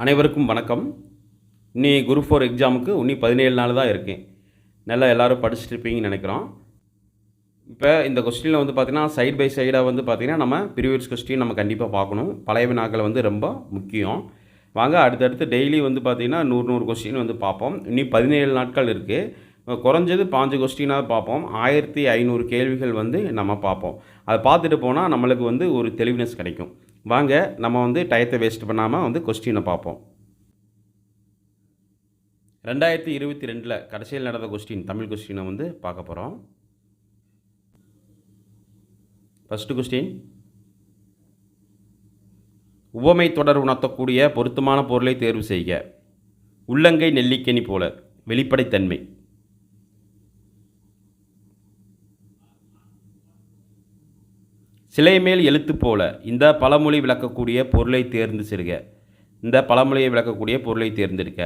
அனைவருக்கும் வணக்கம். இன்னி குரூப் ஃபோர் எக்ஸாமுக்கு இன்னி பதினேழு நாள் தான் இருக்குது நல்லா எல்லோரும் படிச்சுட்டு இருப்பீங்கன்னு நினைக்கிறோம். இப்போ இந்த கொஸ்டினில் வந்து பார்த்திங்கன்னா சைட் பை சைடாக வந்து பார்த்திங்கன்னா நம்ம ப்ரீவியஸ் கொஸ்டின் நம்ம கண்டிப்பாக பார்க்கணும். பழைய வினாக்கள் வந்து ரொம்ப முக்கியம். வாங்க அடுத்தடுத்து டெய்லி வந்து பார்த்திங்கன்னா நூறு நூறு கொஸ்டின் வந்து பார்ப்போம். இன்னி பதினேழு நாட்கள் இருக்குது குறைஞ்சது பாஞ்சு கொஸ்டினாக பார்ப்போம். ஆயிரத்தி ஐநூறு கேள்விகள் வந்து நம்ம பார்ப்போம். அதை பார்த்துட்டு போனால் நம்மளுக்கு வந்து ஒரு தெளிவுனஸ் கிடைக்கும். வாங்க நம்ம வந்து டயத்தை வேஸ்ட் பண்ணாமல் வந்து கொஸ்டினை பார்ப்போம். ரெண்டாயிரத்தி இருபத்தி ரெண்டில் கடைசியில் நடந்த கொஸ்டின் தமிழ் கொஸ்டினை வந்து பார்க்க போகிறோம் ஃபஸ்ட்டு கொஸ்டின் உவமை தொடர் உணர்த்தக்கூடிய பொருத்தமான பொருளை தேர்வு செய்க. உள்ளங்கை நெல்லிக்கனி போல. வெளிப்படைத்தன்மை. சிலை மேல் எழுத்து போல இந்த பழமொழி விளக்கக்கூடிய பொருளை தேர்ந்து செருக. இந்த பழமொழியை விளக்கக்கூடிய பொருளை தேர்ந்தெடுக்க.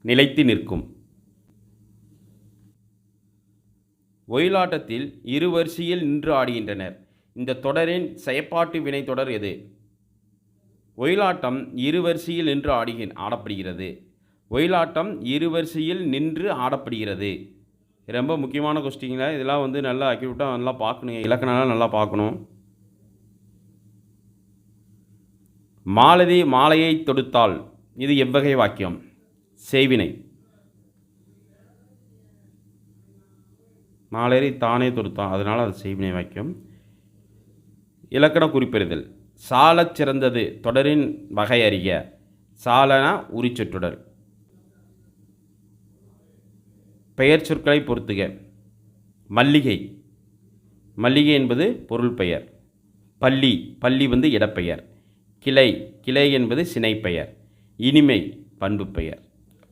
நிலைத்து நிற்கும். ஒயிலாட்டத்தில் இரு வரிசையில் நின்று ஆடுகின்றனர். இந்த தொடரின் செயற்பாட்டு வினை தொடர் எது? ஒயிலாட்டம் இரு வரிசையில் நின்று ஆடுகின் ஆடப்படுகிறது. ஒயிலாட்டம் இரு வரிசையில் நின்று ஆடப்படுகிறது. ரொம்ப முக்கியமான கொஸ்டிங்கில் இதெல்லாம் வந்து நல்லா அக்யூட்டாக நல்லா பார்க்கணுங்க இலக்கணம்லாம் நல்லா பார்க்கணும். மாலதி மாலையை தொடுத்தாள். இது எவ்வகை வாக்கியம்? செய்வினை. மாலையை தானே தொடுத்தான். அதனால் அது செய்வினை வாக்கியம். இலக்கண குறிப்பிடுதல் சாலச் சிறந்தது தொடரின் வகை அறிய சாலனா உரிச்சொற்றுடர் பெயர் சொற்களை பொறுத்துக. மல்லிகை. மல்லிகை என்பது பொருள் பெயர். பள்ளி. பள்ளி வந்து இடப்பெயர். கிளை. கிளை என்பது சினைப்பெயர். இனிமை பண்பு பெயர்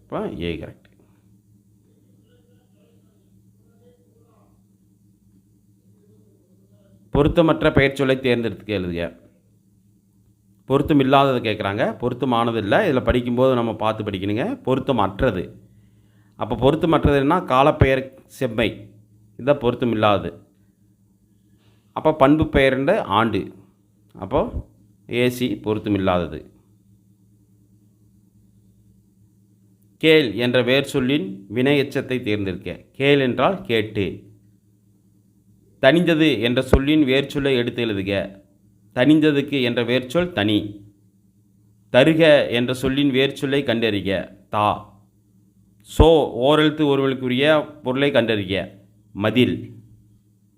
அப்போ ஏ கரெக்ட் பொருத்தமற்ற பெயர் சொல்லை தேர்ந்தெடுத்து எழுதுக. பொருத்தம் இல்லாதது கேட்குறாங்க பொருத்தமானது இல்லை இதில் படிக்கும்போது நம்ம பார்த்து படிக்கணுங்க. பொருத்தம் அற்றது அப்போ பொருத்தமற்றதுன்னா காலப்பெயர் செம்மை. இதுதான் பொருத்தம் இல்லாதது அப்போ பண்பு பெயர்ன்ற ஆண்டு. அப்போது ஏசி பொருத்தமில்லாதது. கேள் என்ற வேர் சொல்லின் வினை எச்சத்தை தேர்ந்தெடுக்க. கேள் என்றால் கேட்டு. தனிந்தது என்ற சொல்லின் வேர்ச்சொல்லை எடுத்து எழுதுக. தனிந்ததுக்கு என்ற வேர்ச்சொல் தனி. தருக என்ற சொல்லின் வேர்ச்சொல்லை கண்டறிக. தா. சோ ஓரெழுத்து ஒருவனுக்குரிய பொருளை கண்டறிய மதில்.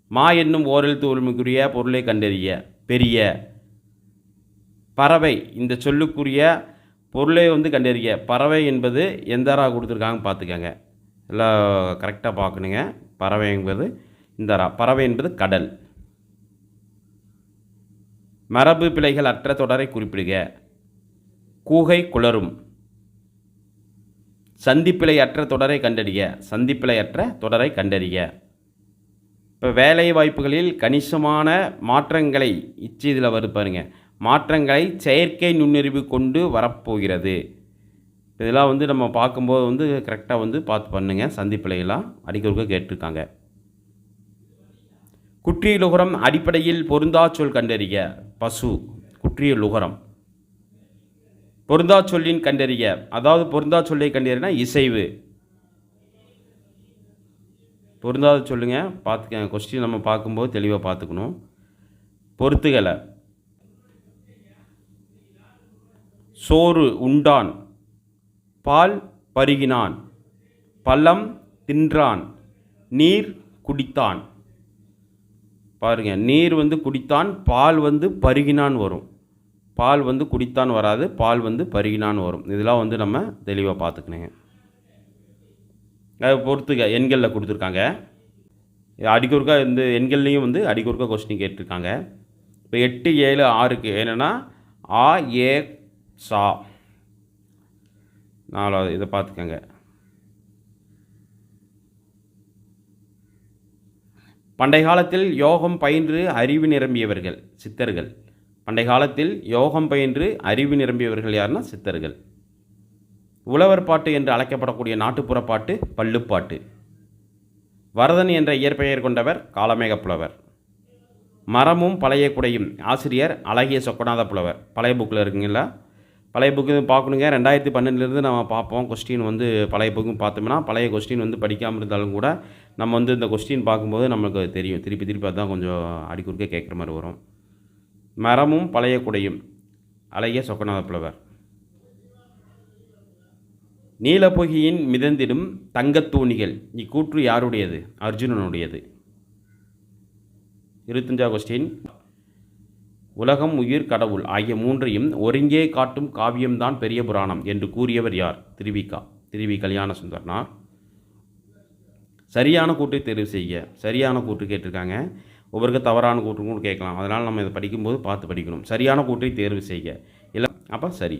மா என்னும் ஓரெழுத்து ஒருவனுக்குரிய பொருளை கண்டறிய பெரிய. பறவை இந்த சொல்லுக்குரிய பொருளை வந்து கண்டறிய பறவை என்பது எந்த ரா கொடுத்துருக்காங்க பார்த்துக்கங்க. எல்லாம் கரெக்டாக பார்க்கணுங்க. பறவை என்பது இந்த ரா பறவை என்பது கடல். மரபு பிழைகள் அற்ற தொடரை குறிப்பிடுக. கூகை குளரும் சந்திப்பிழையற்ற தொடரை கண்டறிய சந்திப்பிழையற்ற தொடரை கண்டறிய இப்போ வேலை வாய்ப்புகளில் கணிசமான மாற்றங்களை இச்சு இதில் வருபாருங்க மாற்றங்களை செயற்கை நுண்ணறிவு கொண்டு வரப்போகிறது. இதெல்லாம் வந்து நம்ம பார்க்கும்போது வந்து கரெக்டாக வந்து பார்த்து பண்ணுங்க. சந்திப்பிலையெல்லாம் அடிக்கொருக்க கேட்டிருக்காங்க. குற்றியலுகரம் அடிப்படையில் பொருந்தா சொல் கண்டறிய பசு. குற்றியலுகரம் பொருந்தா சொல்லின் கண்டறிய அதாவது பொருந்தா சொல்லை கண்டறியனா இசைவு. பொருந்தாத சொல்லுங்கள் பார்த்துக்க கொஸ்டின் நம்ம பார்க்கும்போது தெளிவாக பார்த்துக்கணும். பொறுத்துகளை சோறு உண்டான் பால் பருகினான் பழம் தின்றான் நீர் குடித்தான். பாருங்கள் நீர் வந்து குடித்தான் பால் வந்து பருகினான் வரும். பால் வந்து குடித்தான் வராது பால் வந்து பருகினான் வரும். இதெல்லாம் வந்து நம்ம தெளிவாக பார்த்துக்கணுங்க. அதை பொறுத்துக்க எண்களில் கொடுத்துருக்காங்க. அடிக்கொருக்கா இந்த எண்கள்லேயும் வந்து அடிக்கொருக்கா கொஸ்டின் கேட்டிருக்காங்க. இப்போ எட்டு ஏழு ஆறுக்கு என்னென்னா ஆ ஏ சா. நாலாவது இதை பார்த்துக்கங்க. பண்டை காலத்தில் யோகம் பயின்று அறிவு நிரம்பியவர்கள் சித்தர்கள். பண்டை காலத்தில் யோகம் பயின்று அறிவு நிரம்பியவர்கள் யாருன்னா சித்தர்கள். உழவர் பாட்டு என்று அழைக்கப்படக்கூடிய நாட்டுப்புற பாட்டு பள்ளுப்பாட்டு. வரதன் என்ற இயற்பெயர் கொண்டவர் காலமேக புலவர் மரமும் பழைய குடையும் ஆசிரியர் அழகிய சொக்கநாத புலவர். பழைய புக்கில் இருக்குங்களா பழைய புக்கு பார்க்கணுங்க. ரெண்டாயிரத்தி பன்னெண்டுலேருந்து நம்ம பார்ப்போம். கொஸ்டின் வந்து பழைய புக்கும் பார்த்தோம்னா பழைய கொஸ்டின் வந்து படிக்காமல் இருந்தாலும் கூட நம்ம வந்து இந்த கொஸ்டின் பார்க்கும்போது நம்மளுக்கு தெரியும். திருப்பி திருப்பி அதான் கொஞ்சம் அடிக்குறுக்க கேட்குற மாதிரி வரும். மரமும் பழைய குடையும் அழகிய சொக்கநாத புலவர். நீலப்பொகியின் மிதந்திடும் தங்கத்தூணிகள் இக்கூற்று யாருடையது? அர்ஜுனனுடையது. இருபத்தஞ்சா கொஸ்டின். உலகம் உயிர் கடவுள் ஆகிய மூன்றையும் ஒருங்கே காட்டும் காவியம்தான் பெரிய புராணம் என்று கூறியவர் யார்? திருவிக்கா திருவி கல்யாண சுந்தரனார் சரியான கூட்டை தேர்வு செய்ய சரியான கூற்று கேட்டிருக்காங்க. ஒவ்வொருக்கு தவறான கூட்டு கூட கேட்கலாம். அதனால் நம்ம இதை படிக்கும்போது பார்த்து படிக்கணும். சரியான கூட்டை தேர்வு செய்ய இல்லை அப்போ சரி.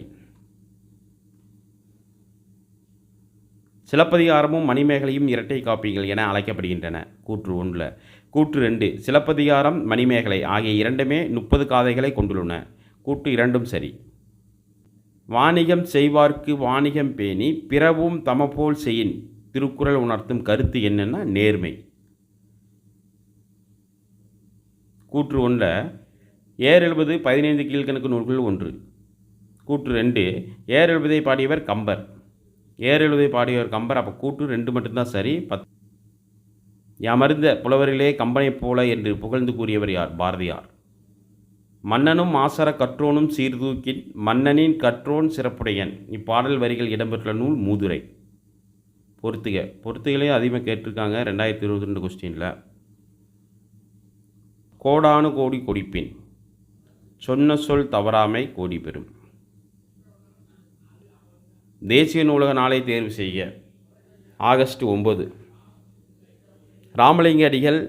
சிலப்பதிகாரமும் மணிமேகலையும் இரட்டை காப்பியங்கள் என அழைக்கப்படுகின்றன. கூற்று ஒன்றில் கூற்று ரெண்டு சிலப்பதிகாரம் மணிமேகலை ஆகிய இரண்டுமே முப்பது காதைகளை கொண்டுள்ளன. கூற்று இரண்டும் சரி. வாணிகம் செய்வார்க்கு வாணிகம் பேணி பிறவும் தமப்போல் செய்யின் திருக்குறள் உணர்த்தும் கருத்து என்னென்னா நேர்மை. கூற்று ஒன்றில் ஏர் எழுபது பதினைந்து கீழ்கணக்கு நூல்கள் ஒன்று. கூற்று ரெண்டு ஏர் எழுபதை பாடியவர் கம்பர். ஏறெழுதை பாடியவர் கம்பர் அப்போ கூட்டு ரெண்டு மட்டும்தான் சரி. பத் யாமறிந்த புலவரிலே கம்பனைப் போல என்று புகழ்ந்து கூறியவர் யார்? பாரதியார். மன்னனும் ஆசர கற்றோனும் சீர்தூக்கின் மன்னனின் கற்றோன் சிறப்புடையன். இப்பாடல் வரிகள் இடம்பெற்ற நூல் மூதுரை. பொறுத்துக. பொறுத்துகளே அதிகமாக கேட்டிருக்காங்க ரெண்டாயிரத்தி இருபத்தி ரெண்டு கொஸ்டினில் கோடானு கோடி கொடிப்பின். சொன்ன சொல் தவறாமை கோடி பெறும். தேசிய நூலக நாளை தேர்வு செய்ய ஆகஸ்ட் ஒம்பது ராமலிங்க அடிகள்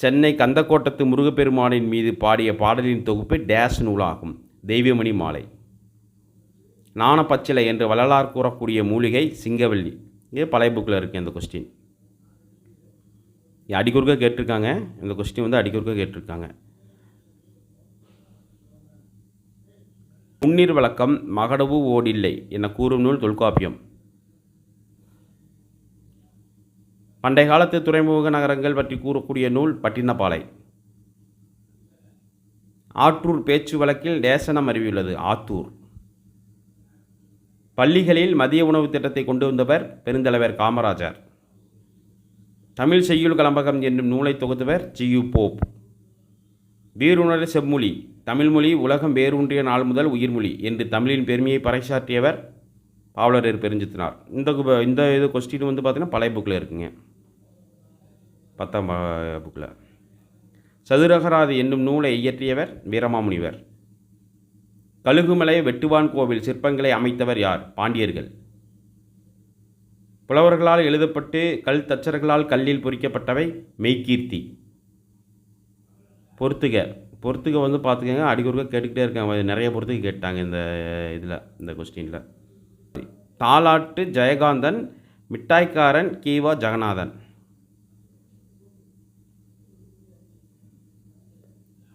சென்னை கந்தக்கோட்டத்து முருகப்பெருமானின் மீது பாடிய பாடலின் தொகுப்பு டேஸ் நூலாகும். தெய்வமணி மாலை. நாணப்பச்சிலை என்று வள்ளலார் கூறக்கூடிய மூலிகை சிங்கவல்லி இங்கே பழைய புக்கில் இருக்குது இந்த கொஸ்டின் அடிக்குறுக்க கேட்டிருக்காங்க. இந்த கொஸ்டின் வந்து அடிக்குறுக்க கேட்டிருக்காங்க. முன்னீர் வழக்கம் மகடவு ஓடில்லை என கூறும் நூல் தொல்காப்பியம். பண்டைய காலத்து துறைமுக நகரங்கள் பற்றி கூறக்கூடிய நூல் பட்டினப்பாலை. ஆற்றூர் பேச்சு வழக்கில் டேசனம் அறிவியுள்ளது ஆத்தூர். பள்ளிகளில் மதிய உணவு திட்டத்தை கொண்டு வந்தவர் பெருந்தலைவர் காமராஜர். தமிழ் செய்யுள் கலம்பகம் என்னும் நூலை தொகுத்தவர் ஜியு போப். வீருணர் செம்மொழி. தமிழ்மொழி உலகம் வேரூன்றிய நாள் முதல் உயிர்மொழி என்று தமிழின் பெருமையை பறைசாற்றியவர் பாவலரர் பெருஞ்சித்தினார். இந்த இந்த இது கொஸ்டின் வந்து பார்த்தீங்கன்னா பழைய புக்கில் இருக்குங்க. பத்தாம் புக்கில் சதுரகராதி என்னும் நூலை இயற்றியவர் வீரமாமுனிவர். கழுகுமலை வெட்டுவான் கோவில் சிற்பங்களை அமைத்தவர் யார்? பாண்டியர்கள். புலவர்களால் எழுதப்பட்டு கல் தச்சர்களால் கல்லில் பொறிக்கப்பட்டவை மெய்கீர்த்தி. பொறுத்துக. பொறுத்துக வந்து பார்த்துக்கங்க. அடிக்கொருக்க கேட்டுக்கிட்டே இருக்காங்க. நிறைய பொறுத்துக்க கேட்டாங்க இந்த இதில் இந்த கொஸ்டினில் தாலாட்டு ஜெயகாந்தன் மிட்டாய்க்காரன் கீவா ஜெகநாதன்.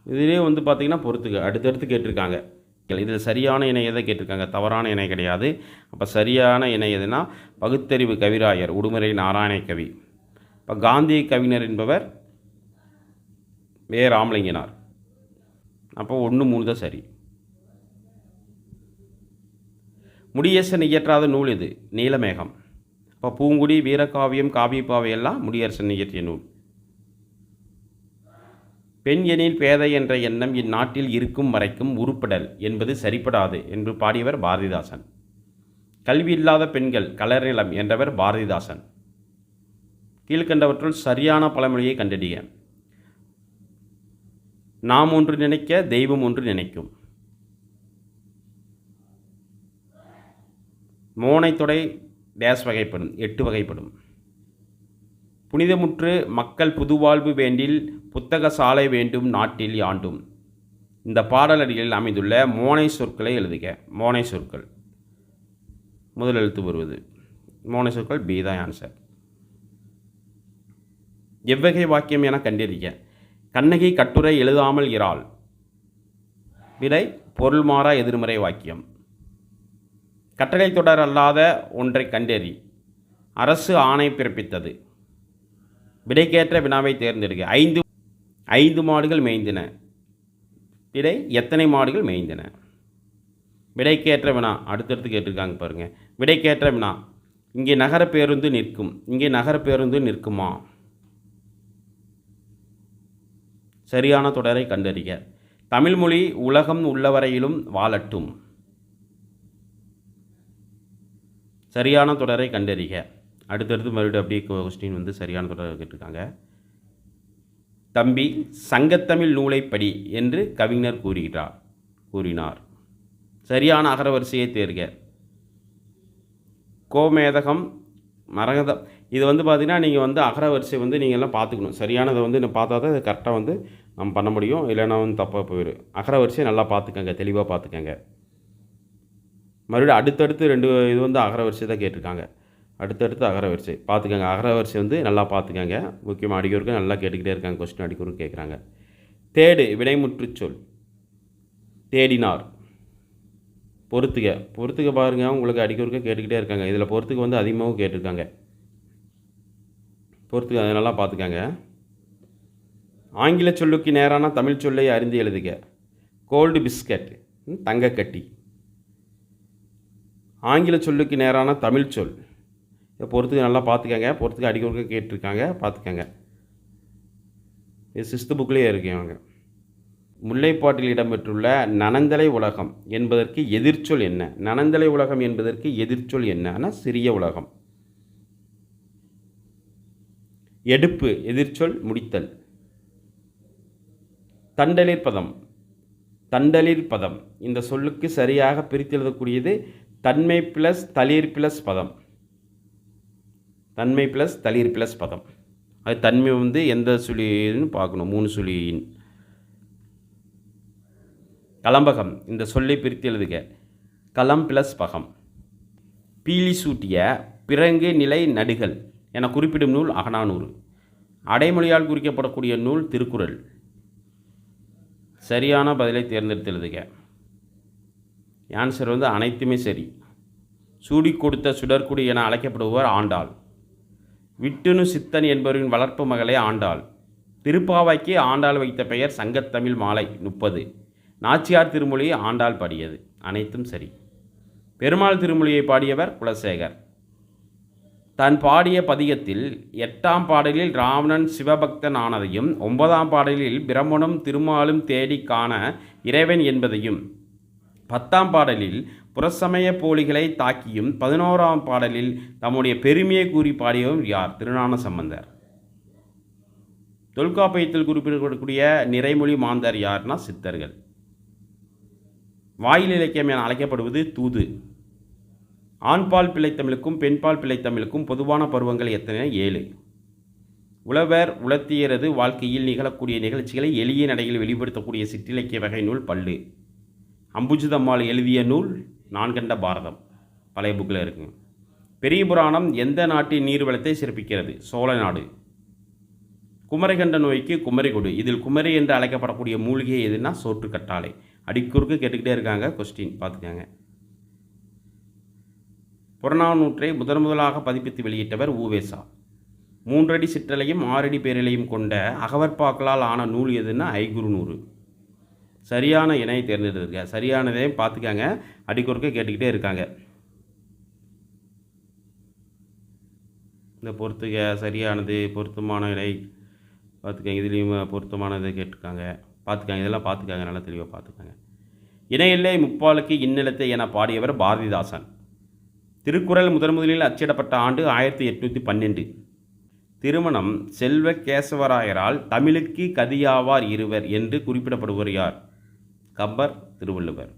இதிலே வந்து பார்த்திங்கன்னா பொறுத்துக்க அடுத்தடுத்து கேட்டிருக்காங்க. இதில் சரியான இணை எதை கேட்டிருக்காங்க? தவறான இணை கிடையாது. அப்போ சரியான இணை எதுனா பகுத்தறிவு கவிராயர் உடுமலை நாராயண கவி. இப்போ காந்தி கவிஞர் என்பவர் வே ராமலிங்கனார் அப்போ ஒன்று மூணு தான் சரி. முடியரசன் இயற்றாத நூல் இது நீலமேகம். இப்போ பூங்குடி வீரகாவியம் காவியப்பாவை எல்லாம் முடியரசன் இயற்றிய நூல். பெண் எனில் பேதை என்ற எண்ணம் இந்நாட்டில் இருக்கும் வரைக்கும் உருப்படல் என்பது சரிப்படாது என்று பாடியவர் பாரதிதாசன். கல்வி இல்லாத பெண்கள் கலரிளம் என்றவர் பாரதிதாசன். கீழ்கண்டவற்றுள் சரியான பழமொழியை கண்டறிய. நாம் ஒன்று நினைக்க தெய்வம் ஒன்று நினைக்கும். மோனைத்தொடை டேஸ் வகைப்படும் எட்டு வகைப்படும். புனிதமுற்று மக்கள் புதுவாழ்வு வேண்டில் புத்தக சாலை வேண்டும் நாட்டில் யாண்டும். இந்த பாடலடிகளில் அமைந்துள்ள மோனை சொற்களை எழுதுக. மோனை சொற்கள். முதல் எழுத்து வருவது. மோனை சொற்கள் பி தான் ஆன்சர் எவ்வகை வாக்கியம் என கண்டறிய கண்ணகி கட்டுரை எழுதாமல் இறாள். விடை பொருள்மாறா எதிர்மறை வாக்கியம். கட்டளை தொடர் அல்லாத ஒன்றை கண்டறி. அரசு ஆணை பிறப்பித்தது. விடைக்கேற்ற வினாவை தேர்ந்தெடுக்க ஐந்து ஐந்து மாடுகள் மேய்ந்தன. விடை எத்தனை மாடுகள் மேய்ந்தன? விடைக்கேற்ற வினா அடுத்தடுத்து கேட்டிருக்காங்க பாருங்கள் விடைக்கேற்ற வினா இங்கே நகர பேருந்து நிற்கும். இங்கே நகர பேருந்து நிற்குமா? சரியான தொடரை கண்டறிக. தமிழ்மொழி உலகம் உள்ளவரையிலும் வாழட்டும். சரியான தொடரை கண்டறிக. அடுத்தடுத்து மறுபடியும் அப்படியே கொஸ்டின் வந்து சரியான தொடரை கேட்டிருக்காங்க. தம்பி சங்கத்தமிழ் நூலை படி என்று கவிஞர் கூறுகிறார் கூறினார். சரியான அகரவரிசையை தேர்க. கோமேதகம் மரகதம் இது வந்து பார்த்திங்கன்னா நீங்கள் வந்து அகரவரிசை வந்து நீங்கள் எல்லாம் பார்த்துக்கணும் சரியானதை வந்து நான் பார்த்தா தான் கரெக்டாக வந்து நம்ம பண்ண முடியும். இல்லைன்னா வந்து தப்பாக போயிடும். அகரவரிசையை நல்லா பார்த்துக்கங்க தெளிவாக பார்த்துக்கங்க மறுபடியும் அடுத்தடுத்து ரெண்டு இது வந்து அகரவரிசை தான் கேட்டிருக்காங்க. அடுத்தடுத்து அகரவரிசை பார்த்துக்கங்க அகரவரிசை வந்து நல்லா பார்த்துக்கங்க முக்கியமாக அடிக்கிறதுக்கு நல்லா கேட்டுக்கிட்டே இருக்காங்க. கொஸ்டின் அடிக்கிறதுக்கு கேட்குறாங்க தேடு விடைமுற்று சொல். தேடினார். பொறுத்துக. பொறுத்துக்க பாருங்க. உங்களுக்கு அடிக்கிறதுக்கு கேட்டுக்கிட்டே இருக்காங்க. இதில் பொறுத்துக்க வந்து அதிகமாகவும் கேட்டிருக்காங்க. பொறுத்துக்க அதை நல்லா பார்த்துக்கங்க. ஆங்கில சொல்லுக்கு நேரான தமிழ் சொல்லை அறிந்து எழுதுக. கோல்டு பிஸ்கட் தங்கக்கட்டி. ஆங்கில சொல்லுக்கு நேரான தமிழ் சொல். இதை பொறுத்துக்கு நல்லா பார்த்துக்கங்க. பொறுத்துக்கு அடிக்கிறதுக்கு கேட்டிருக்காங்க. பார்த்துக்கங்க. இது சிஸ்து புக்லேயே இருக்கு முல்லைப்பாட்டில் இடம்பெற்றுள்ள நனந்தலை உலகம் என்பதற்கு எதிர்ச்சொல் என்ன? நனந்தலை உலகம் என்பதற்கு எதிர்ச்சொல் என்னன்னா சிறிய உலகம். எடுப்பு எதிர்ச்சொல் முடித்தல். தண்டலிர் பதம். தண்டலிர் பதம். இந்த சொல்லுக்கு சரியாக பிரித்தெழுதக்கூடியது தன்மை ப்ளஸ் தளிர் ப்ளஸ் பதம். தன்மை ப்ளஸ் தளிர் ப்ளஸ் பதம். அது தன்மை வந்து எந்த சுழின்னு பார்க்கணும். மூணு சுழியின். கலம்பகம். இந்த சொல்லை பிரித்து எழுதுக. களம் ப்ளஸ் பகம். பீலி சூட்டிய பிறங்கு நிலை நடுகள். என குறிப்பிடும் நூல் அகநானூறு. அடைமொழியால் குறிக்கப்படக்கூடிய நூல் திருக்குறள். சரியான பதிலை தேர்ந்தெடுத்து எழுதுக ஆன்சர் வந்து அனைத்துமே சரி. சூடி கொடுத்த சுடற்குடி என அழைக்கப்படுபவர் ஆண்டாள். விட்டுனு சித்தன் என்பவரின் வளர்ப்பு மகளே ஆண்டாள். திருப்பாவைக்கு ஆண்டாள் வைத்த பெயர் சங்கத்தமிழ் மாலை முப்பது. நாச்சியார் திருமொழி ஆண்டாள் பாடியது. அனைத்தும் சரி. பெருமாள் திருமொழியை பாடியவர் குலசேகர். தான் பாடிய பதிகத்தில் எட்டாம் பாடலில் ராவணன் சிவபக்தன் ஆனதையும் ஒன்பதாம் பாடலில் பிரம்மனும் திருமாலும் தேடி காண இறைவன் என்பதையும் பத்தாம் பாடலில் புறசமய போலிகளை தாக்கியும் பதினோராம் பாடலில் தம்முடைய பெருமையை கூறி பாடியவரும் யார்? திருஞான சம்பந்தர் தொல்காப்பியத்தில் குறிப்பிடக்கூடிய நிறைமொழி மாந்தர் யார்னா சித்தர்கள். வாயில் இலக்கியம் என அழைக்கப்படுவது தூது. ஆண்பால் பிள்ளைத்தமிழுக்கும் பெண்பால் பிள்ளைத்தமிழுக்கும் பொதுவான பருவங்கள் எத்தனை? ஏழு. உழவர் உலர்த்தியரது வாழ்க்கையில் நிகழக்கூடிய நிகழ்ச்சிகளை எளிய நடையில் வெளிப்படுத்தக்கூடிய சிற்றிலக்கிய வகை நூல் பல்லு. அம்புஜிதம்மாள் எழுதிய நூல் நான்கண்ட பாரதம். பழைய புக்கில் இருக்குங்க பெரிய புராணம் எந்த நாட்டின் நீர்வளத்தை சிறப்பிக்கிறது? சோழ நாடு. குமரிகண்ட நோய்க்கு குமரி கொடு. இதில் குமரி என்று அழைக்கப்படக்கூடிய மூலிகை எதுனா சோற்று கட்டாலை அடிக்குறுக்கு கேட்டுக்கிட்டே இருக்காங்க கொஸ்டின் பார்த்துக்கங்க. புறநானூற்றை முதன் முதலாக பதிப்பித்து வெளியிட்டவர் ஊவேசா. மூன்றடி சிற்றலையும் ஆறடி பேரலையும் கொண்ட அகவற்பாக்களால் ஆன நூல் எதுன்னா ஐகுறு நூறு. சரியான இணையை தேர்ந்தெடுத்துருக்க சரியானதையும் பார்த்துக்காங்க. அடிக்கொறுக்க கேட்டுக்கிட்டே இருக்காங்க. இந்த பொருத்துக சரியானது பொருத்தமான இணை. பார்த்துக்கங்க இதுலேயும் பொருத்தமானது கேட்டுக்காங்க பார்த்துக்காங்க இதெல்லாம் பார்த்துக்காங்க நல்லா தெளிவாக பார்த்துக்காங்க. இணையில்லை முப்பாலுக்கு இன்னிலத்தை என பாடியவர் பாரதிதாசன். திருக்குறள் முதன் முதலில் அச்சிடப்பட்ட ஆண்டு ஆயிரத்தி எட்நூற்றி பன்னெண்டு. திருமணம் செல்வ கேசவராயரால் தமிழுக்கு கதியாவார் இருவர் என்று குறிப்பிடப்படுவர் யார்? கம்பர் திருவள்ளுவர்.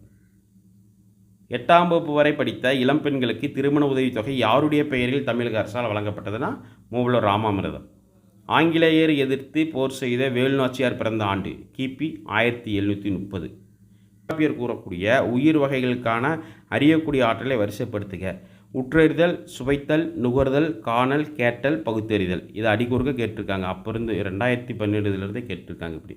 எட்டாம் வகுப்பு வரை படித்த இளம் பெண்களுக்கு திருமண உதவித்தொகை யாருடைய பெயரில் தமிழக அரசால் வழங்கப்பட்டதுன்னா மூவலூர் ராமாமிரதம். ஆங்கிலேயர் எதிர்த்து போர் செய்த வேலுநாச்சியார் பிறந்த ஆண்டு கிபி ஆயிரத்தி எழுநூற்றி முப்பது. கூறக்கூடிய உயிர் வகைகளுக்கான அறியக்கூடிய ஆற்றலை வரிசைப்படுத்துக. உற்றறிதல் சுவைத்தல் நுகர்தல் காணல் கேட்டல் பகுத்தறிதல். இதை அடிக்கொருக்க கேட்டிருக்காங்க. அப்போ இருந்து ரெண்டாயிரத்தி பன்னெண்டுலேருந்தே கேட்டிருக்காங்க இப்படி.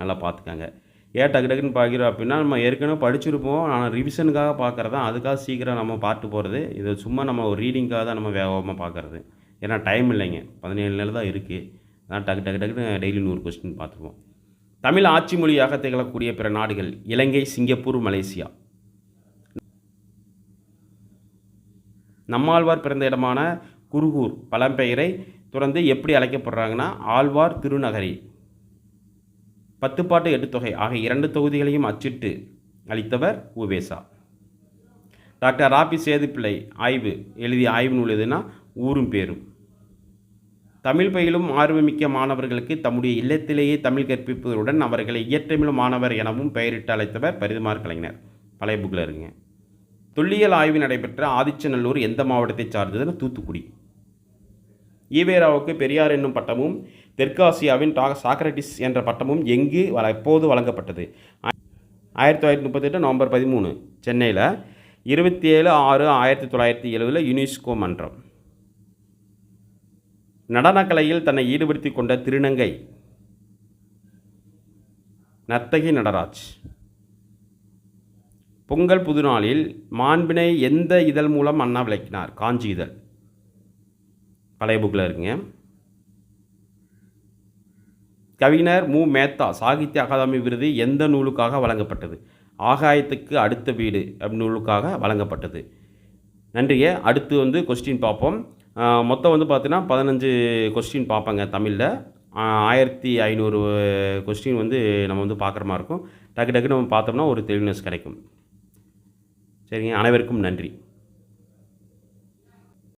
நல்லா பார்த்துக்காங்க. ஏன் டக்கு டக்குன்னு பார்க்குறோம் அப்படின்னா நம்ம ஏற்கனவே படிச்சிருப்போம். ஆனால் ரிவிஷனுக்காக பார்க்குறதா? தான் அதுக்காக சீக்கிரம் நம்ம பார்த்து போகிறது இது சும்மா நம்ம ஒரு ரீடிங்காக தான் நம்ம வேகமாக பார்க்குறது. ஏன்னா டைம் இல்லைங்க. பதினேழு நாள் தான் இருக்குது அதான் டக்கு டக்கு டக்குன்னு டெய்லி நூறு கொஸ்டின் பார்த்துருவோம் தமிழ் ஆட்சி மொழியாக திகழக்கூடிய பிற நாடுகள் இலங்கை சிங்கப்பூர் மலேசியா. நம்மாழ்வார் பிறந்த இடமான குருகூர் பழம்பெயரை தொடர்ந்து எப்படி அழைக்கப்படுறாங்கன்னா ஆழ்வார் திருநகரி. பத்துப்பாட்டு எட்டுத்தொகை ஆகிய இரண்டு தொகுதிகளையும் அச்சிட்டு அளித்தவர் உவேசா. டாக்டர் ராபி சேதுப்பிள்ளை ஆய்வு எழுதிய ஆய்வு நூல் எதுனா ஊரும் பேரும். தமிழ் பயிலும் ஆர்வமிக்க மாணவர்களுக்கு தம்முடைய இல்லத்திலேயே தமிழ் கற்பிப்பதுடன் அவர்களை இயற்றமிழ் மாணவர் எனவும் பெயரிட்டு அழைத்தவர் பரிதுமார் கலைஞர். பழைய புக்கில் இருங்க தொல்லியல் ஆய்வு நடைபெற்ற ஆதிச்சநல்லூர் எந்த மாவட்டத்தை சார்ந்ததுன்னு தூத்துக்குடி. ஈவேராவுக்கு பெரியார் என்னும் பட்டமும் தெற்காசியாவின் டா சாக்ரட்டிஸ் என்ற பட்டமும் எங்கு வள எப்போது வழங்கப்பட்டது? ஆயிரத்தி தொள்ளாயிரத்தி முப்பத்தெட்டு நவம்பர் பதிமூணு சென்னையில். இருபத்தி ஏழு ஆறு ஆயிரத்தி தொள்ளாயிரத்தி எழுபதில் யுனெஸ்கோ மன்றம். நடனக்கலையில் தன்னை ஈடுபடுத்தி கொண்ட திருநங்கை. நர்த்தகி நடராஜ். பொங்கல் புதுநாளில் மாண்பினை எந்த இதழ் மூலம் அண்ணா விளக்கினார்? காஞ்சி இதழ். பழைய புக்கில் இருக்குங்க. கவிஞர் மு. மேத்தா சாகித்ய அகாதமி விருது எந்த நூலுக்காக வழங்கப்பட்டது? ஆகாயத்துக்கு அடுத்த வீடு அப்படி நூலுக்காக வழங்கப்பட்டது. நன்றிங்க. அடுத்து வந்து கொஸ்டின் பார்ப்போம். மொத்தம் வந்து பார்த்தீங்கன்னா பதினஞ்சு கொஸ்டின் பார்ப்பேங்க தமிழில். ஆயிரத்தி ஐநூறு கொஸ்டின் வந்து நம்ம வந்து பார்க்குற மாதிரி இருக்கும். டக்கு டக்கு நம்ம பார்த்தோம்னா ஒரு தெளிவுனஸ் கிடைக்கும். சரிங்க. அனைவருக்கும் நன்றி.